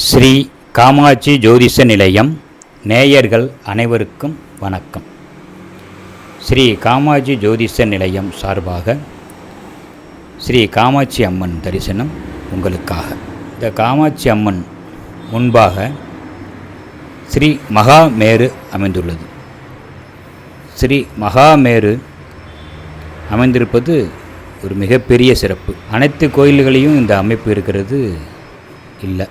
ஸ்ரீ காமாட்சி ஜோதிஷ நிலையம் நேயர்கள் அனைவருக்கும் வணக்கம். ஸ்ரீ காமாட்சி ஜோதிஷ நிலையம் சார்பாக ஸ்ரீ காமாட்சி அம்மன் தரிசனம் உங்களுக்காக. இந்த காமாட்சி அம்மன் முன்பாக ஸ்ரீ மகாமேரு அமைந்துள்ளது. ஸ்ரீ மகாமேரு அமைந்திருப்பது ஒரு மிகப்பெரிய சிறப்பு. அனைத்து கோயில்களையும் இந்த அமைப்பு இருக்கிறது இல்லை.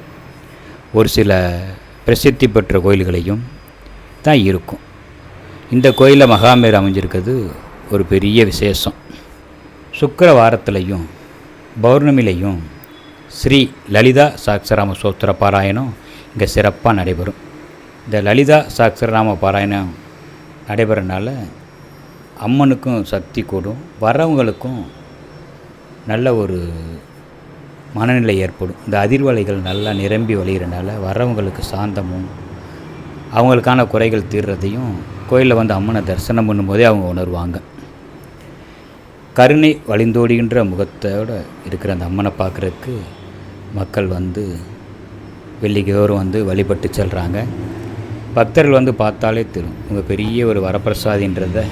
ஒரு சில பிரசித்தி பெற்ற கோயில்களையும் தான் இருக்கும். இந்த கோயிலில் மகாமேர் அமைஞ்சிருக்கிறது ஒரு பெரிய விசேஷம். சுக்கிர வாரத்திலையும் பௌர்ணமிலையும் ஸ்ரீ லலிதா சாக்ஷராம சோத்திர பாராயணம் இங்கே சிறப்பாக நடைபெறும். இந்த லலிதா சாக்ஷரநாம பாராயணம் நடைபெறனால அம்மனுக்கும் சக்தி கூடும் வரவங்களுக்கும் நல்ல ஒரு மனநிலை ஏற்படும். இந்த அதிர்வலைகள் நல்லா நிரம்பி வழிகிறனால வரவங்களுக்கு சாந்தமும் அவங்களுக்கான குறைகள் தீர்றதையும் கோயிலில் வந்து அம்மனை தரிசனம் பண்ணும்போதே அவங்க உணர்வாங்க. கருணை வழிந்தோடுகின்ற முகத்தோடு இருக்கிற அந்த அம்மனை பார்க்குறதுக்கு மக்கள் வந்து வெள்ளிக்கோறும் வந்து வழிபட்டு செல்கிறாங்க பக்தர்கள் வந்து பார்த்தாலே தெரியும். இவங்க பெரிய ஒரு வரப்பிரசாதின்றதை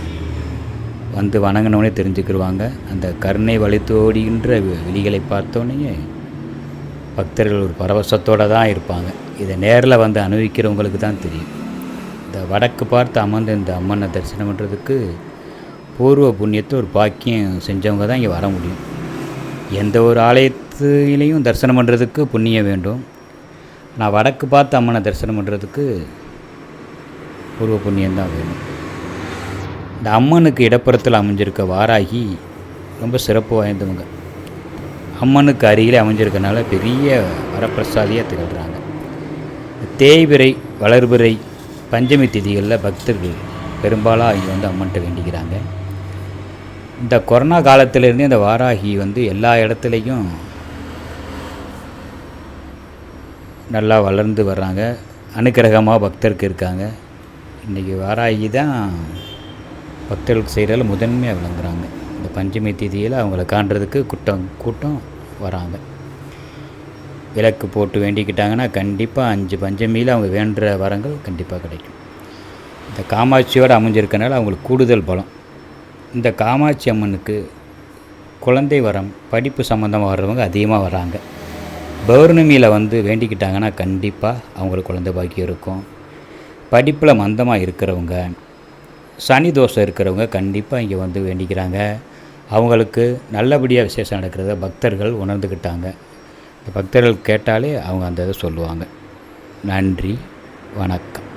வந்து வணங்கினோடனே தெரிஞ்சுக்கிடுவாங்க அந்த கருணை வலித்தோடுகின்ற விழிகளை பார்த்தோன்னே பக்தர்கள் ஒரு பரவசத்தோடு தான் இருப்பாங்க. இதை நேரில் வந்து அனுபவிக்கிறவங்களுக்கு தான் தெரியும். இந்த வடக்கு பார்த்து அமர்ந்து இந்த அம்மனை தரிசனம் பண்ணுறதுக்கு பூர்வ புண்ணியத்தை ஒரு பாக்கியம் செஞ்சவங்க தான் இங்கே வர முடியும். எந்த ஒரு ஆலயத்திலையும் தரிசனம் பண்ணுறதுக்கு புண்ணியம் வேண்டும். நான் வடக்கு பார்த்து அம்மனை தரிசனம் பண்ணுறதுக்கு பூர்வ புண்ணியம் தான் வேணும். இந்த அம்மனுக்கு இடப்புறத்தில் அமைஞ்சிருக்க வாராகி ரொம்ப சிறப்பு வாய்ந்தவங்க. அம்மனுக்கு அருகிலே அமைஞ்சிருக்கனால பெரிய வரப்பிரசாதியாக திகழ்கிறாங்க தேய்பிறை வளர்பிறை பஞ்சமி திதிகளில் பக்தர்கள் பெரும்பாலாக இங்கே வந்து அம்மன்ட்ட வேண்டிக்கிறாங்க. இந்த கொரோனா காலத்திலேருந்தே இந்த வாராகி வந்து எல்லா இடத்துலையும் நல்லா வளர்ந்து வர்றாங்க. அனுக்கிரகமாக பக்தருக்கு இருக்காங்க. இன்றைக்கி வாராகி தான் பக்தர்களுக்கு செய்கிறதில் முதன்மையாக விளங்குறாங்க. இந்த பஞ்சமி திதியில் அவங்கள காண்றதுக்கு கூட்டம் கூட்டம் வராங்க. விளக்கு போட்டு வேண்டிக்கிட்டாங்கன்னா கண்டிப்பாக அஞ்சு பஞ்சமியில் அவங்க வேண்டுற வரங்கள் கண்டிப்பாக கிடைக்கும். இந்த காமாட்சியோடு அமைஞ்சிருக்கனால அவங்களுக்கு கூடுதல் பலம். இந்த காமாட்சி அம்மனுக்கு குழந்தை வரம் படிப்பு சம்மந்தமாக வர்றவங்க அதிகமாக வராங்க. பௌர்ணமியில் வந்து வேண்டிக்கிட்டாங்கன்னா கண்டிப்பாக அவங்களுக்கு குழந்தை பாக்கியம் இருக்கும். படிப்பில் மந்தமாக இருக்கிறவங்க சனி தோஷம் இருக்கிறவங்க கண்டிப்பாக இங்கே வந்து வேண்டிக்கிறாங்க. அவங்களுக்கு நல்லபடியாக விசேஷம் நடக்கிறத பக்தர்கள் உணர்ந்துக்கிட்டாங்க இந்த பக்தர்கள் கேட்டாலே அவங்க அந்த இதை சொல்லுவாங்க. நன்றி வணக்கம்.